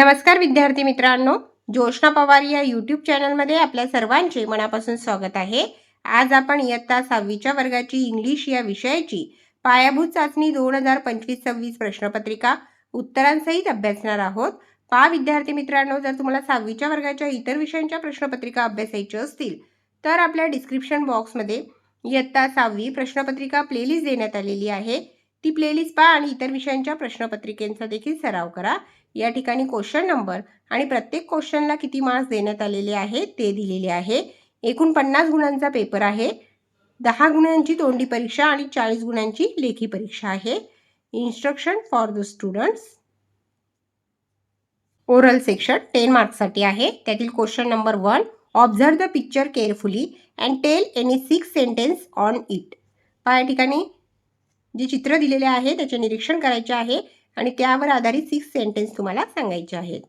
नमस्कार विद्यार्थी मित्रांनो ज्योष्णा पवार या यूट्यूब चॅनलमध्ये आपल्या सर्वांचे मनापासून स्वागत आहे आज आपण इयत्ता सहावीच्या वर्गाची इंग्लिश या विषयाची पायाभूत चाचणी दोन हजार पंचवीस सव्वीस प्रश्नपत्रिका उत्तरांसहित अभ्यासणार आहोत पा विद्यार्थी मित्रांनो जर तुम्हाला सहावीच्या वर्गाच्या इतर विषयांच्या प्रश्नपत्रिका अभ्यासायची असतील तर आपल्या डिस्क्रिप्शन बॉक्समध्ये इयत्ता सहावी प्रश्नपत्रिका प्लेलिस्ट देण्यात आलेली आहे ती प्लेलिस्ट पहा आणि इतर विषयांच्या प्रश्नपत्रिकेंचा देखील सराव करा या ठिकाणी क्वेश्चन नंबर आणि प्रत्येक क्वेश्चनला किती मार्क्स देण्यात आलेले आहे ते दिलेले आहे एकूण पन्नास गुणांचा पेपर आहे दहा गुणांची तोंडी परीक्षा आणि चाळीस गुणांची लेखी परीक्षा आहे instruction for the students oral section ten मार्क्ससाठी आहे त्यातील question number one observe the picture carefully and tell any six sentence on it पहा या ठिकाणी जे चित्र दिलेले आहे त्याचे निरीक्षण करायचे आहे आणि त्यावर आधारित सिक्स सेंटेन्स तुम्हाला सांगायचे आहेत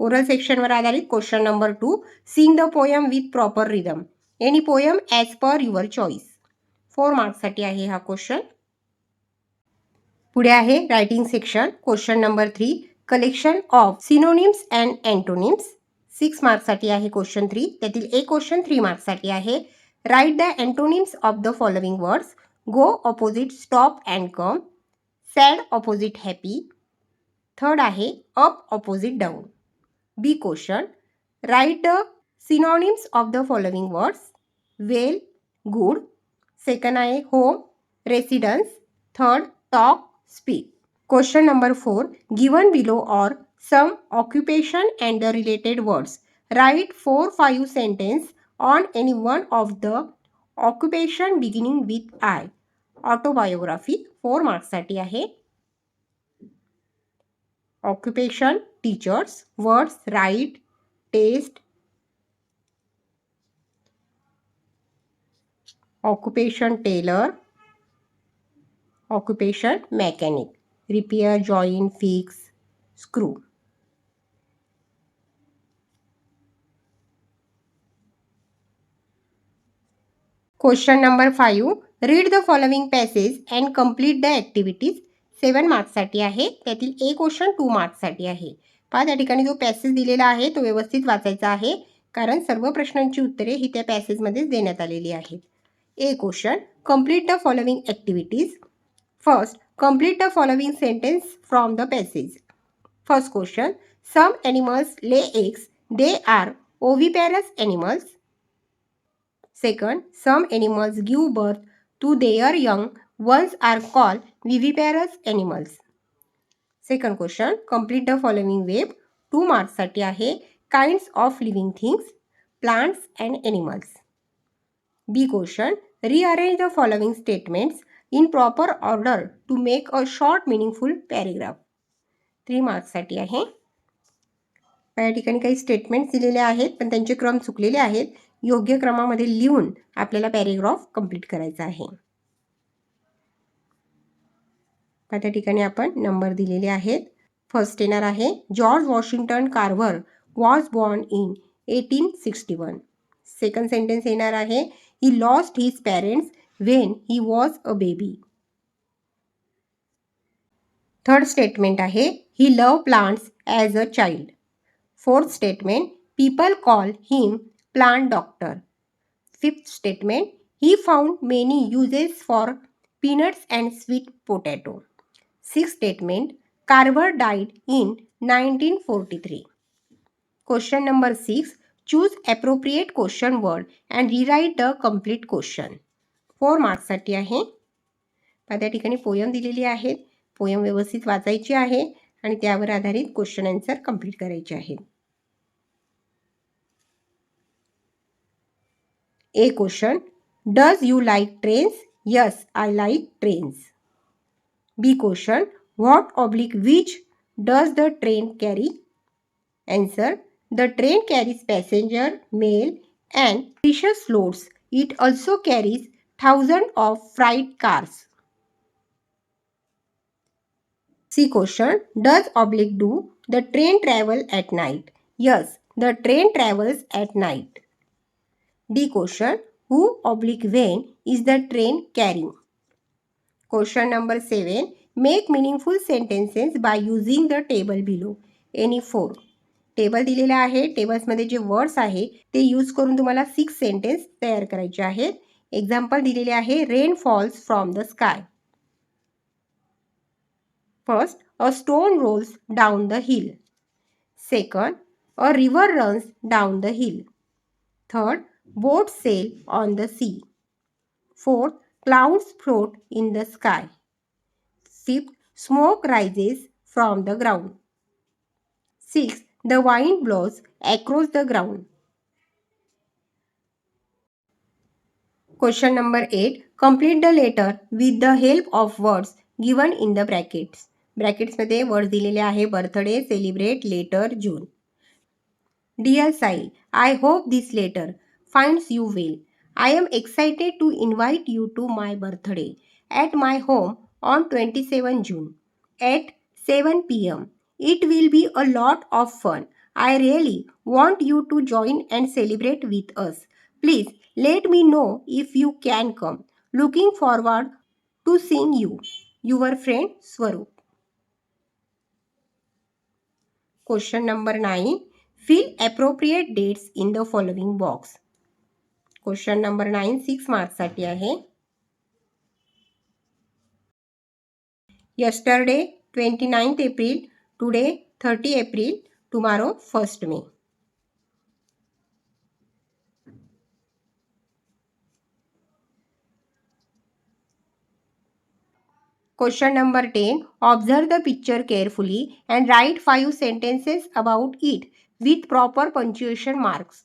ओरल सेक्शनवर आधारित question number two sing the poem with proper rhythm any poem as per your choice four मार्क्ससाठी आहे हा क्वेश्चन पुढे आहे writing section question number three collection of synonyms and antonyms six मार्क्ससाठी आहे क्वेश्चन थ्री त्यातील एक question three मार्क्ससाठी आहे write the antonyms of the following words go opposite stop and come sad opposite happy third ahe up opposite down b question write the synonyms of the following words well good second ahe home residence third talk speak question number 4 given below are some occupation and the related words write 4 5 sentences on any one of the occupation beginning with I. Autobiography 4 marks at hai. Occupation teachers words write taste occupation tailor occupation mechanic repair join fix screw question number five read the following passage and complete the activities seven मार्क्ससाठी आहे त्यातील ए question to मार्क्ससाठी आहे पहा त्या ठिकाणी जो passage दिलेला आहे तो व्यवस्थित वाचायचा आहे कारण सर्व प्रश्नांची उत्तरे ही त्या पॅसेजमध्येच देण्यात आलेली आहेत A question complete the following activities first complete the following sentence from the passage first question some animals lay eggs they are oviparous animals second some animals give birth to their young ones are call called parous animals second question complete the following web two मार्क्ससाठी आहे kinds of living things plants and animals B question rearrange the following statements in proper order to make a short meaningful paragraph three मार्क्ससाठी आहे या ठिकाणी काही statements दिलेले आहेत पण त्यांचे क्रम चुकलेले आहेत योग्य क्रमामध्ये लिहून आपल्याला पॅरेग्राफ कंप्लीट करायचा आहे त्या ठिकाणी आपण नंबर दिलेले आहेत फर्स्ट येणार आहे George Washington Carver was born in eighteen sixty one second sentence येणार आहे he lost his parents when he was a baby third statement आहे he love plants as a child fourth statement people call him plant doctor fifth statement he found many uses for peanuts and sweet potato six statement Carver died in nineteen forty three question number six choose appropriate question word and rewrite the complete question four मार्क्ससाठी आहे पण त्या ठिकाणी poem दिलेली आहे poem व्यवस्थित वाचायची आहे आणि त्यावर आधारित क्वेश्चन अँसर कम्प्लीट करायचे आहेत A question Does you like trains? Yes, I like trains. B question What oblique which does the train carry? Answer The train carries passenger, mail, and precious loads. It also carries thousands of freight cars. C question Does oblique do the train travel at night? Yes, the train travels at night. D question who oblique when is the train carrying question number seven make meaningful sentences by using the table below any four table दिलेला आहे टेबल्समध्ये जे words आहे ते use करून तुम्हाला six sentence तयार करायचे आहेत एक्झाम्पल दिलेले आहे rain falls from the sky first a stone rolls down the hill second a river runs down the hill third Boats sail on the sea. 4. clouds float in the sky. 5. smoke rises from the ground. 6. the wind blows across the ground. Question number 8. Complete the letter with the help of words given in the brackets. Brackets मध्ये word दिलेले आहे birthday celebrate letter June dear Sai I hope this letter finds you well. I am excited to invite you to my birthday at my home on 27 June at 7 pm. It will be a lot of fun. I really want you to join and celebrate with us. Please let me know if you can come. Looking forward to seeing you. Your friend Swaroop. Question number 9. Fill appropriate dates in the following box. Question number 9 6 मार्क्ससाठी आहे. Yesterday 29th April, today 30th April, tomorrow 1st May. Question number 10. Observe the picture carefully and write 5 sentences about it with proper punctuation marks.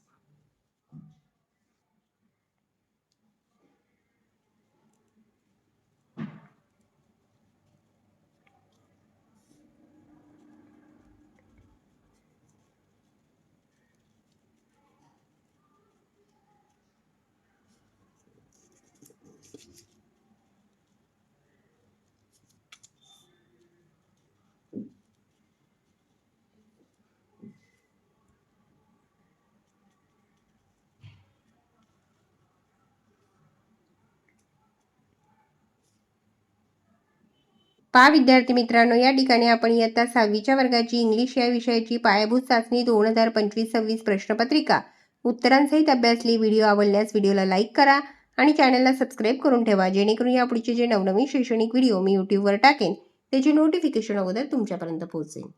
पहा विद्यार्थी मित्रांनो या ठिकाणी आपण इयत्ता सहावीच्या वर्गाची इंग्लिश या विषयाची पायाभूत चाचणी दोन हजार पंचवीस सव्वीस प्रश्नपत्रिका उत्तरांसहित अभ्यासली व्हिडिओ आवडल्यास व्हिडिओला लाईक करा आणि चॅनलला सबस्क्राईब करून ठेवा जेणेकरून यापुढचे जे नवनवीन शैक्षणिक व्हिडिओ मी यूट्यूबवर टाकेन त्याची नोटिफिकेशन अगोदर तुमच्यापर्यंत पोहोचेल